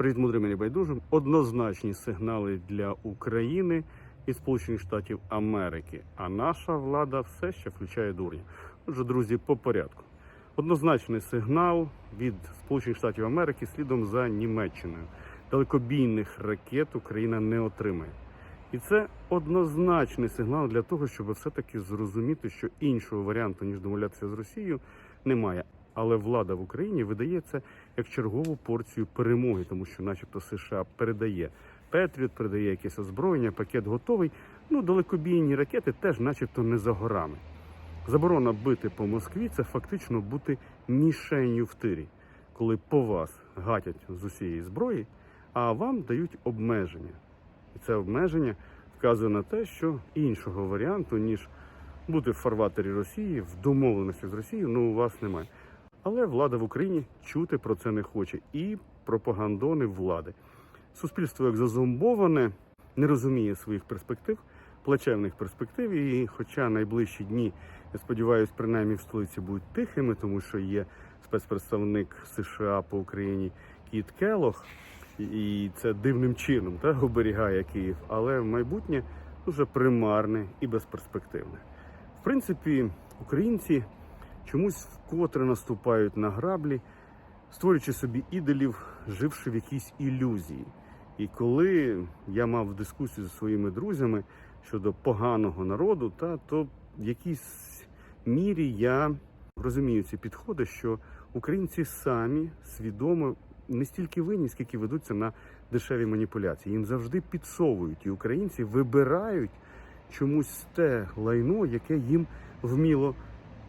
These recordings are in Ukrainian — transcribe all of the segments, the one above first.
Привіт, мудрим і небайдужим. Однозначні сигнали для України і Сполучених Штатів Америки. А наша влада все ще включає дурня. Отже, друзі, по порядку. Однозначний сигнал від Сполучених Штатів Америки слідом за Німеччиною. Далекобійних ракет Україна не отримає. І це однозначний сигнал для того, щоб все-таки зрозуміти, що іншого варіанту, ніж домовлятися з Росією, немає. Але влада в Україні видає це як чергову порцію перемоги, тому що, начебто, США передає Петріот, передає якесь озброєння, пакет готовий. Ну, далекобійні ракети теж, начебто, не за горами. Заборона бити по Москві це фактично бути мішенью в тирі, коли по вас гатять з усієї зброї, а вам дають обмеження. І це обмеження вказує на те, що іншого варіанту, ніж бути в фарватері Росії, в домовленості з Росією, ну у вас немає. Але влада в Україні чути про це не хоче. І пропагандони влади. Суспільство як зазомбоване, не розуміє своїх перспектив, плачевних перспектив. І хоча найближчі дні, я сподіваюся, принаймні в столиці будуть тихими, тому що є спецпредставник США по Україні Кіт Келох, і це дивним чином та, оберігає Київ. Але майбутнє дуже примарне і безперспективне. В принципі, українці чомусь вкотре наступають на граблі, створюючи собі ідолів, живши в якійсь ілюзії. І коли я мав дискусію зі своїми друзями щодо поганого народу, та то в якійсь мірі я розумію ці підходи, що українці самі свідомо не стільки винні, скільки ведуться на дешеві маніпуляції. Їм завжди підсовують, і українці вибирають чомусь те лайно, яке їм вміло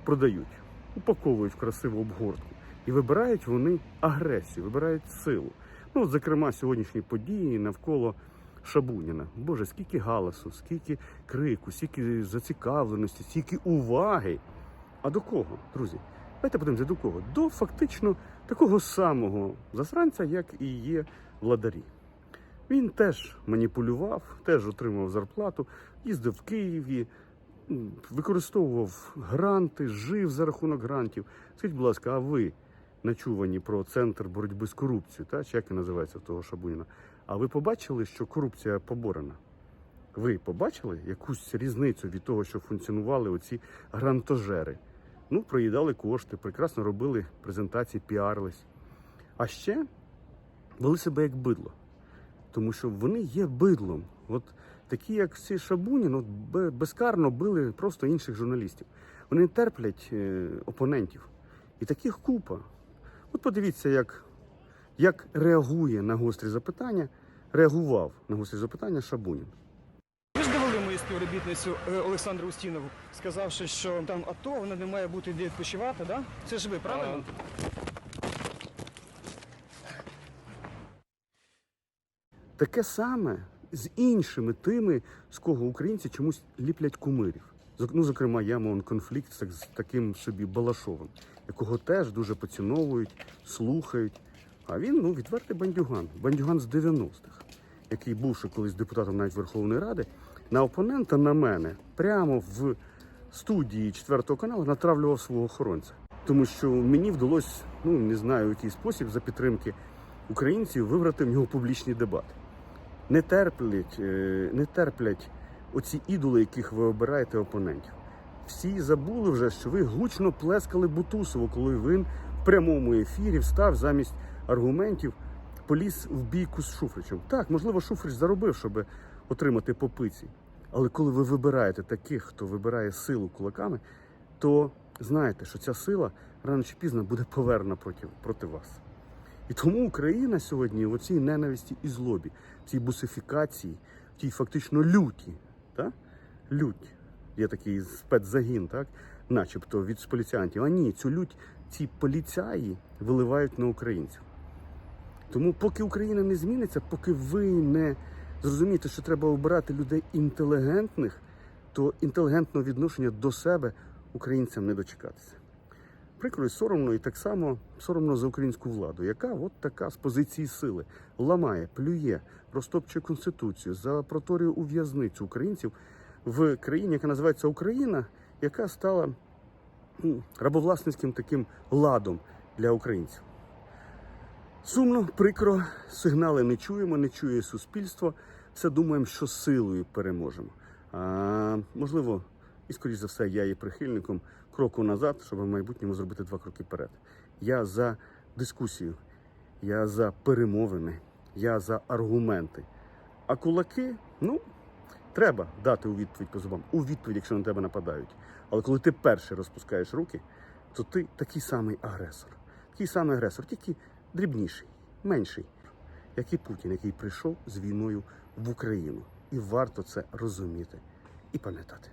продають, упаковують в красиву обгортку. І вибирають вони агресію, вибирають силу. Ну, зокрема, сьогоднішні події навколо Шабуніна. Боже, скільки галасу, скільки крику, скільки зацікавленості, скільки уваги. А до кого, друзі? Давайте подивимося, до кого? До фактично такого самого засранця, як і є владарі. Він теж маніпулював, теж отримував зарплату, їздив в Києві, використовував гранти, жив за рахунок грантів. Скажіть, будь ласка, а ви начувані про центр боротьби з корупцією, та чи як він називається того Шабуніна? А ви побачили, що корупція поборена? Ви побачили якусь різницю від того, що функціонували оці грантожери? Ну, проїдали кошти, прекрасно робили презентації, піарились. А ще вели себе як бидло. Тому що вони є бидлом. От такі, як ці Шабунін, от бе- безкарно били просто інших журналістів. Вони терплять е, опонентів. І таких купа. От подивіться, як, як реагує на гострі запитання, реагував на гострі запитання Шабунін. Ви ж довели мою співробітницю е, Олександру Устінову, сказавши, що там АТО, вона не має бути де відпочивати, да? Це ж ви, правильно? Таке саме з іншими тими, з кого українці чомусь ліплять кумирів. Ну, зокрема, я мав конфлікт з таким собі Балашовим, якого теж дуже поціновують, слухають. А він ну відвертий бандюган, бандюган з 90-х, який бувши колись депутатом навіть Верховної Ради, на опонента на мене прямо в студії четвертого каналу натравлював свого охоронця. Тому що мені вдалося, ну не знаю, який спосіб за підтримки українців вибрати в нього публічні дебати. Не терплять, е, не терплять оці ідоли, яких ви обираєте опонентів. Всі забули вже, що ви гучно плескали Бутусову, коли він в прямому ефірі встав замість аргументів, поліз в бійку з Шуфричем. Так, можливо, Шуфрич заробив, щоб отримати попиці. Але коли ви вибираєте таких, хто вибирає силу кулаками, то знаєте, що ця сила рано чи пізно буде повернена проти, проти вас. І тому Україна сьогодні в цій ненависті і злобі, в цій бусифікації, в тій фактично люті, та? лють. Є такий спецзагін, так? начебто від поліціянтів. А ні, цю лють ці поліцаї виливають на українців. Тому поки Україна не зміниться, поки ви не зрозумієте, що треба обирати людей інтелігентних, то інтелігентного відношення до себе українцям не дочекатися. Прикро і соромно, і так само соромно за українську владу, яка от така з позиції сили ламає, плює, розтопчує конституцію, запроторює у в'язницю українців в країні, яка називається Україна, яка стала рабовласницьким таким ладом для українців. Сумно, прикро, сигнали не чуємо, не чує суспільство. Все думаємо, що силою переможемо. А, можливо, і скоріш за все, я є прихильником кроку назад, щоб в майбутньому зробити два кроки вперед. Я за дискусію, я за перемовини, я за аргументи. А кулаки, ну, треба дати у відповідь по зубам. У відповідь, якщо на тебе нападають. Але коли ти перший розпускаєш руки, то ти такий самий агресор. Такий самий агресор, тільки дрібніший, менший, як і Путін, який прийшов з війною в Україну. І варто це розуміти і пам'ятати.